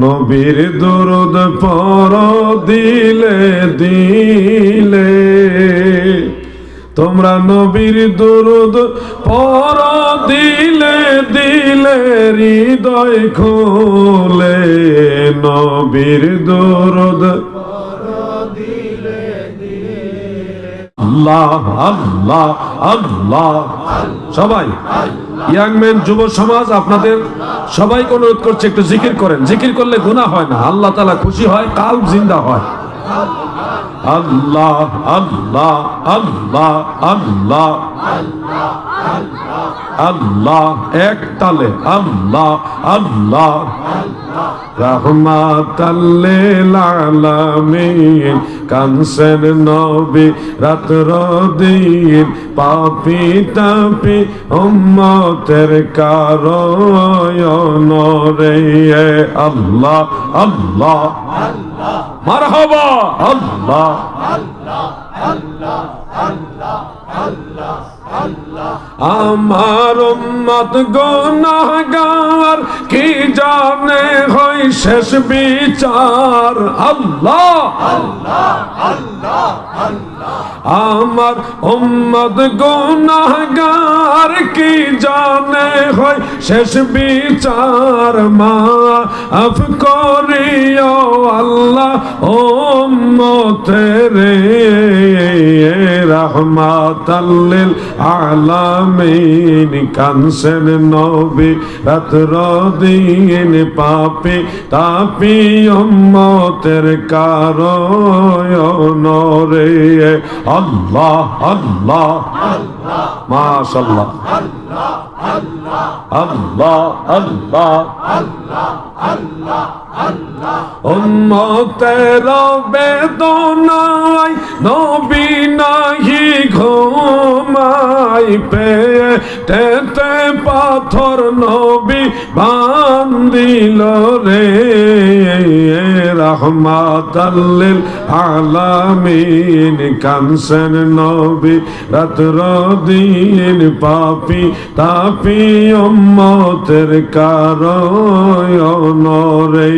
নবীর দরদ পর দিলে। দিলে তোমরা নবীর দরদ পর দিলে দিলে, হৃদয় খোলে। নবীর দরদ আল্লাহ আল্লাহ আল্লাহ। সবাই। ইয়াংম্যান যুব সমাজ, আপনাদের সবাইকে অনুরোধ করছে, একটু জিকির করেন। জিকির করলে গুণা হয় না। আল্লাহ তালা খুশি হয় কাল জিন্দা হয়। আল্লাহ আল্লাহ আল্লাহ আল্লাহ আল্লাহ। এক তালে, আল্লাহ আল্লাহ। রহমাতাল্লিল আলামিন কানসেন নবী রাত্র দিন পাপি তাপি উম্মতের কারয়ন রে। আল্লাহ আল্লাহ। মারহাবা। আল্লাহ। আমার উম্মত গুনাহগার, কি জানে হয় শেষ বিচার? আল্লাহ! আমার উম্মত গুনাহগার, কি জানে হয় শেষ বিচার? মা, আফ করিও আল্লাহ উম্মতের রহমাতাল্লিল আলামিন, কানসেন নবী রাত্র দিন পাপি, তাপি উম্মতের কারণ রে আল্লাহ আল্লাহ মাশাআল্লাহ। আল্লাহ আল্লাহ উম্মতের বেদনায় নবী নাহি ঘুমাই তে পাথর নবী বান্দিল রে রহমাতাল্লিল আলামিন। কানসেন নবী রাত্র দিন পাপি তাপি উম্মতের কারয়ন রে।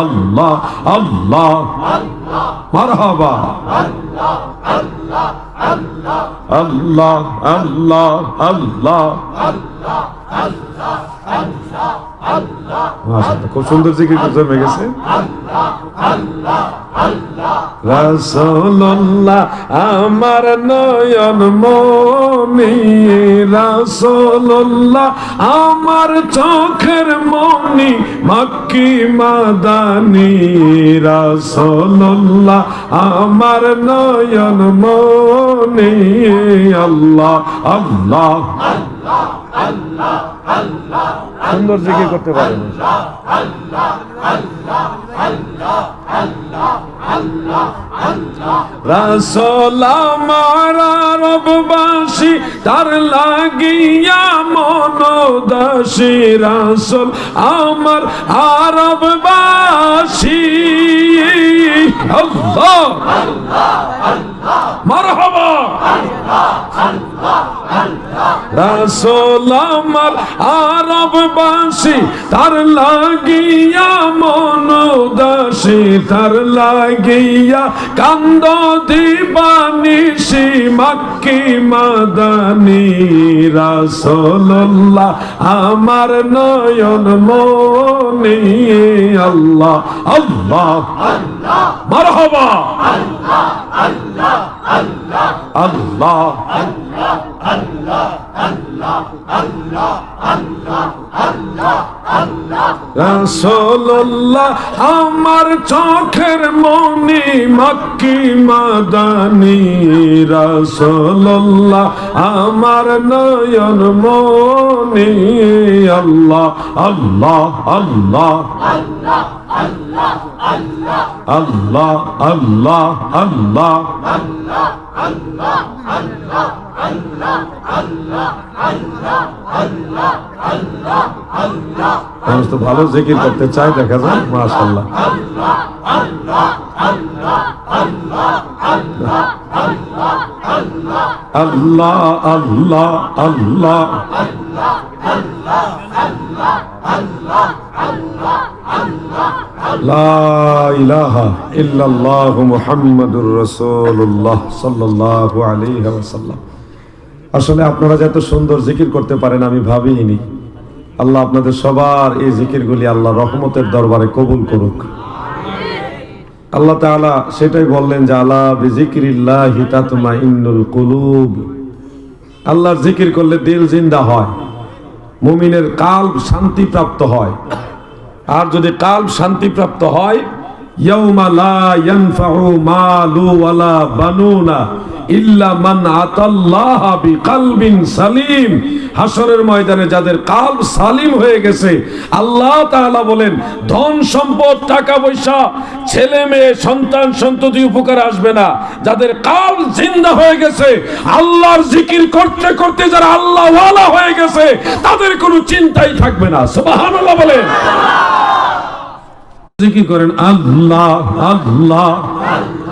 আল্লাহ আল্লাহ মারহাবা। আল্লাহ আল্লাহ আল্লাহ মাশাআল্লাহ, খুব সুন্দর জিকির হয়ে গেছে। রাসূলুল্লাহ, আমার নয়ন মনি, রাসূলুল্লাহ, আমার চোখের মনি, মক্কি মাদানি, রাসূলুল্লাহ, আমার নয়ন মনি আল্লাহ আল্লাহ। সুন্দর জিকির করতে পারেন। রাসোল রববাসী তার লাগিয়া মনোদাসী রাসল আমার আরববাসী। মারহাবা। রাসোল আমার আরব বাসি তার লাগিয়া মনোদাসী, তার লাগিয়া কান্দ দিবানিসি মাক্কি মাদানি। রাসোল্লাহ আমার নয়ন মনি, আল্লাহ আল্লাহ, মারহাবা। আল্লাহ রাসোল্লাহ আমার চোখের মনি মক্কি মাদানি। রাসোল্লাহ আমার নয়ন মনি। আল্লাহ আল্লাহ আল্লাহ। আল্লাহ আল্লাহ আল্লাহ। মানুষ তো ভালো জিকির করতে চায়, দেখা যায় মাশাল্লাহ আল্লাহ আল্লাহ আল্লাহ। ইল্লাল্লাহু মুহাম্মাদুর রাসূলুল্লাহ সাল্লাল্লাহু আলাইহি ওয়াসাল্লাম। আসলে আপনারা যে এত সুন্দর জিকির করতে পারেন, আমি ভাবিনি। আল্লাহ আপনাদের সবার এই জিকিরগুলি আল্লাহ রহমতের দরবারে কবুল করুক। আল্লাহ তাআলা সেটাই বললেন যে, আলা বিজিক্রিল্লাহি তাতমাইন্নুল কুলুব। আল্লাহর জিকির করলে দিল জিন্দা হয়, মুমিনের কাল শান্তি প্রাপ্ত হয়। আর যদি কাল শান্তি প্রাপ্ত হয়, ইয়াউমা লা ইয়ানফাউ মালু বানুনা। যাদের বলেন, ধন সম্পদ, টাকা পয়সা, ছেলে মেয়ে, সন্তান উপকার আসবে না। যাদের কাল জিন্দা হয়ে গেছে, আল্লাহর জিকির করতে করতে যারা আল্লাহ হয়ে গেছে, তাদের কোনো চিন্তাই থাকবে না। বলেন। জিকির করেন আল্লাহ আল্লাহ।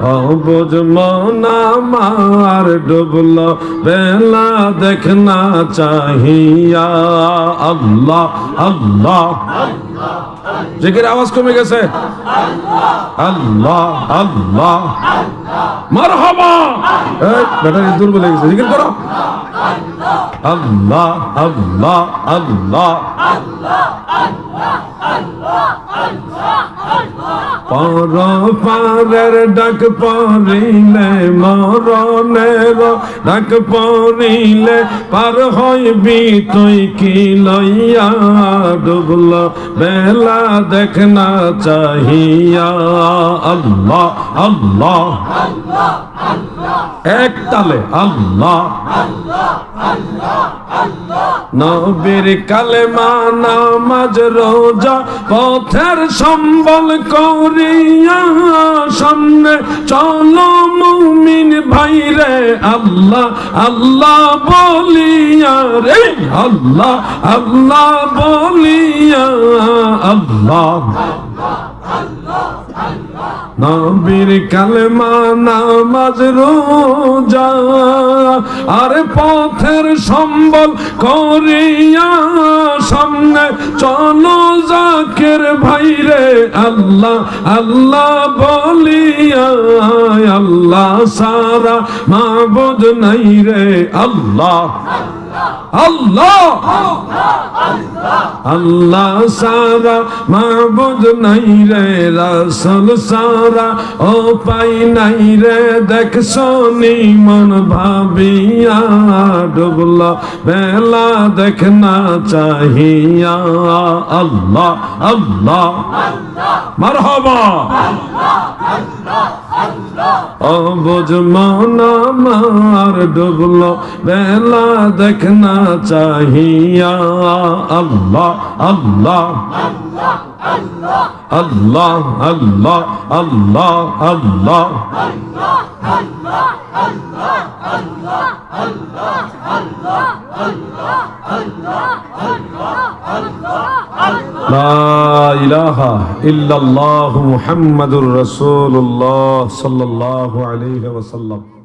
অবুজ ডুবল, বেলা দেখনা চাহিয়া। আল্লাহ আল্লাহ। জিকির আওয়াজ কমে গেছে। আল্লাহ আল্লাহ। মারহাবা। এই, ব্যাটারি দুর্বল হয়ে গেছে। জিকির করো। আল্লাহ আল্লাহ আল্লাহ। পর পারের ডাক পরিলে মরণের ডাক পরিলে পার হইবি তুই কি লইয়া ডুবল? বেলা দেখনা চাহিয়া। আল্লাহ আল্লাহ। এক তালে আল্লাহ। নবীর কালেমা, নামাজ, রোজা, পথের সম্বল করিয়া সামনে চলো মুমিন ভাই রে আল্লাহ আল্লাহ বলিয়া রে আল্লাহ আল্লাহ বলিয়া আল্লাহ। নবীর কালেমা, নামাজ, রোজা, আর পথের সম্বল করিয়া সামনে চলো জাকের ভাইরে আল্লাহ আল্লাহ বলিয়া, আল্লাহ সারা মাবুদ নাই রে, আল্লাহ। আল্লাহ। আল্লাহ সারা মাবুদ নাই রে, রাসূল সারা। ও পাই নাই রে, দেখ শোনি মন ভাবিয়া, ডুবল বেলা দেখ না চাহিয়া। আল্লাহ আল্লাহ। মারহাবা। অবুজ মন আমার, ডুবল বেলা না চাহিয়া। আল্লাহ আল্লাহ। আল্লাহ আল্লাহ আল্লাহ আল্লাহ। ইহু মোহাম্মদুর রসুল্লাহ সাল্লাহ আলহ ওসাল্লাম